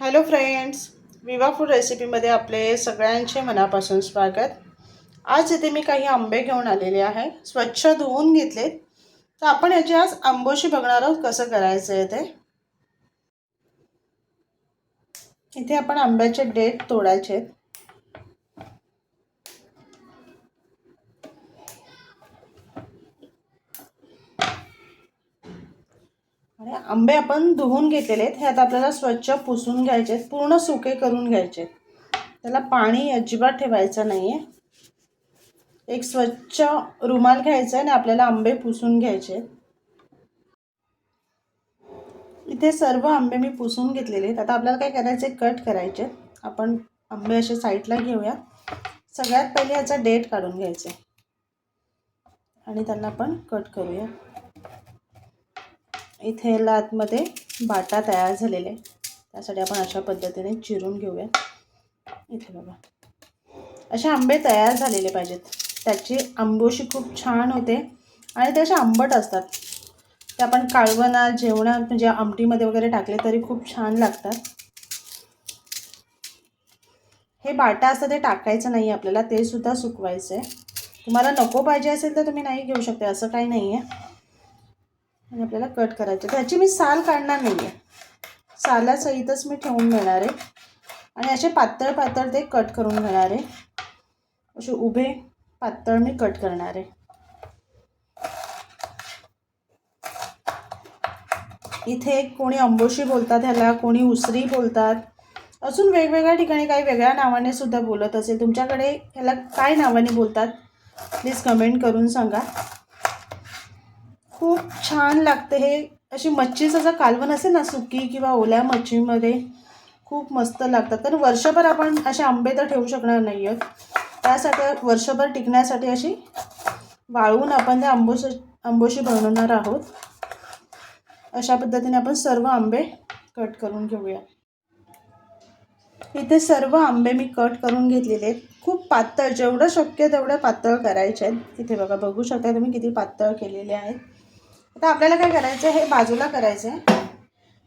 Hello friends विवा food रेसिपीमध्ये आपले सगळ्यांचे मनापासून स्वागत. आज इथे मी काही आंबे घेऊन आलेले आहे. स्वच्छ धुवून घेतलेत. तर आपण याची आज आंबोशी बघणार आहोत कसं करायचं आहे ते. इथे आपण आंब्याचे डेट तोडायचे आहेत. आणि आंबे आपण धुवून घेतलेले आहेत हे आता आपल्याला स्वच्छ पुसून घ्यायचे आहेत. पूर्ण सुके करून घ्यायचे आहेत. त्याला पाणी अजिबात ठेवायचं नाही आहे एक स्वच्छ रुमाल घ्यायचा आहे आणि आपल्याला आंबे पुसून घ्यायचे आहेत. इथे सर्व आंबे मी पुसून घेतलेले आहेत. आता आपल्याला काय करायचे कट करायचे आपण आंबे असे साईडला घेऊया. सगळ्यात पहिले याचा डेट काढून घ्यायचा आणि त्यांना आपण कट करूया. इथे याला आतमध्ये बाटा तयार झालेले आहे त्यासाठी आपण अशा पद्धतीने चिरून घेऊया. इथे बघा. असे आंबे तयार झालेले पाहिजेत. त्याची आंबोशी खूप छान होते आणि ते असे आंबट असतात. ते आपण काळवणा जेवणात म्हणजे आमटीमध्ये वगैरे टाकले तरी खूप छान लागतात. हे बाटा असतं ते टाकायचं नाही आपल्याला ते सुद्धा सुकवायचं आहे तुम्हाला नको पाहिजे असेल तर तुम्ही नाही घेऊ शकते असं काही नाही आहे आपल्याला कट करायचं त्याची मी साल काढणार नाही आहे सालासहितच मी ठेवून घेणार आहे. आणि असे पातळ पातळ ते कट करून घेणार आहे. असे उभे पातळ मी कट करणार आहे. इथे कोणी अंबोशी बोलतात ह्याला कोणी उसरी बोलतात. अजून वेगवेगळ्या ठिकाणी काही वेगळ्या नावाने सुद्धा बोलत असेल. तुमच्याकडे ह्याला काय नावाने बोलतात? प्लीज कमेंट करून सांगा. खूप छान लागते. हे अशी मच्छीचं जर कालवण असेल ना सुकी किंवा ओल्या मच्छीमध्ये खूप मस्त लागतात. तर वर्षभर आपण असे आंबे तर ठेवू शकणार नाही आहोत त्यासाठी वर्षभर टिकण्यासाठी अशी वाळवून आपण त्या आंबोशी आंबोशी बनवणार आहोत. अशा पद्धतीने आपण सर्व आंबे कट करून घेऊया. इथे सर्व आंबे मी कट करून घेतलेले आहेत. खूप पातळ जेवढं शक्य तेवढं पातळ करायचे आहेत. इथे बघा बघू शकता तुम्ही किती पातळ केलेले आहेत. आता आपल्याला काय करायचं आहे? हे बाजूला करायचं आहे.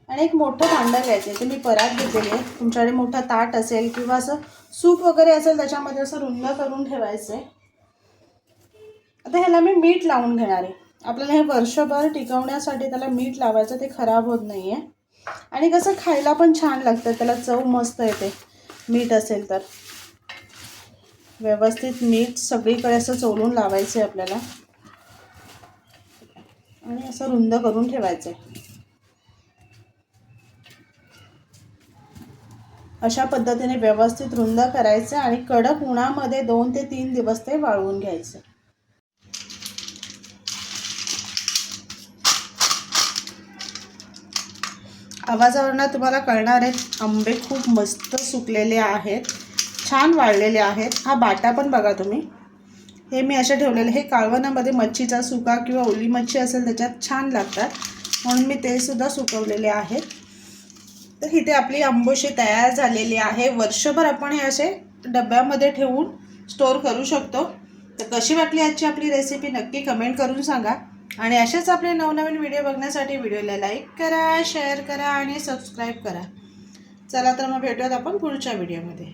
आणि एक मोठं भांडं घ्यायचं आहे. ते मी परात घेतलेली आहे. तुमच्याकडे मोठं ताट असेल किंवा असं सूप वगैरे असेल त्याच्यामध्ये असं रुंद करून ठेवायचं आहे. आता ह्याला मी मीठ लावून घेणार आहे. आपल्याला हे वर्षभर टिकवण्यासाठी त्याला मीठ लावायचं ते खराब होत नाही आहे आणि कसं खायला पण छान लागतं. त्याला चव मस्त येते. मीठ असेल तर. व्यवस्थित मीठ सगळीकडे असं चोलून लावायचं आहे आपल्याला. आणि असं रुंद करून ठेवायचं आहे. अशा पद्धतीने व्यवस्थित रुंद करायचं आणि कडक उन्हामध्ये दोन ते तीन दिवस ते वाळवून घ्यायचं. आवाजावरनं तुम्हाला कळणार आहेत आंबे खूप मस्त सुकलेले आहेत छान वाळलेले आहेत. हा बाटा पण बघा तुम्ही. हे मी असे ठेवलेले हे काळवणामध्ये मच्छीचा सुका किंवा ओली मच्छी असेल त्याच्यात छान लागतात. म्हणून मी ते सुद्धा सुकवलेले आहेत तर इथे आपली आंबोशी तयार झालेली आहे. वर्षभर आपण हे असे डब्यामध्ये ठेवून स्टोर करू शकतो. तर कशी वाटली आजची आपली रेसिपी नक्की कमेंट करून सांगा. आणि असेच आपले नवनवीन व्हिडिओ बघण्यासाठी व्हिडिओला लाईक करा शेअर करा आणि सबस्क्राईब करा. चला तर मग भेटूयात आपण पुढच्या व्हिडिओमध्ये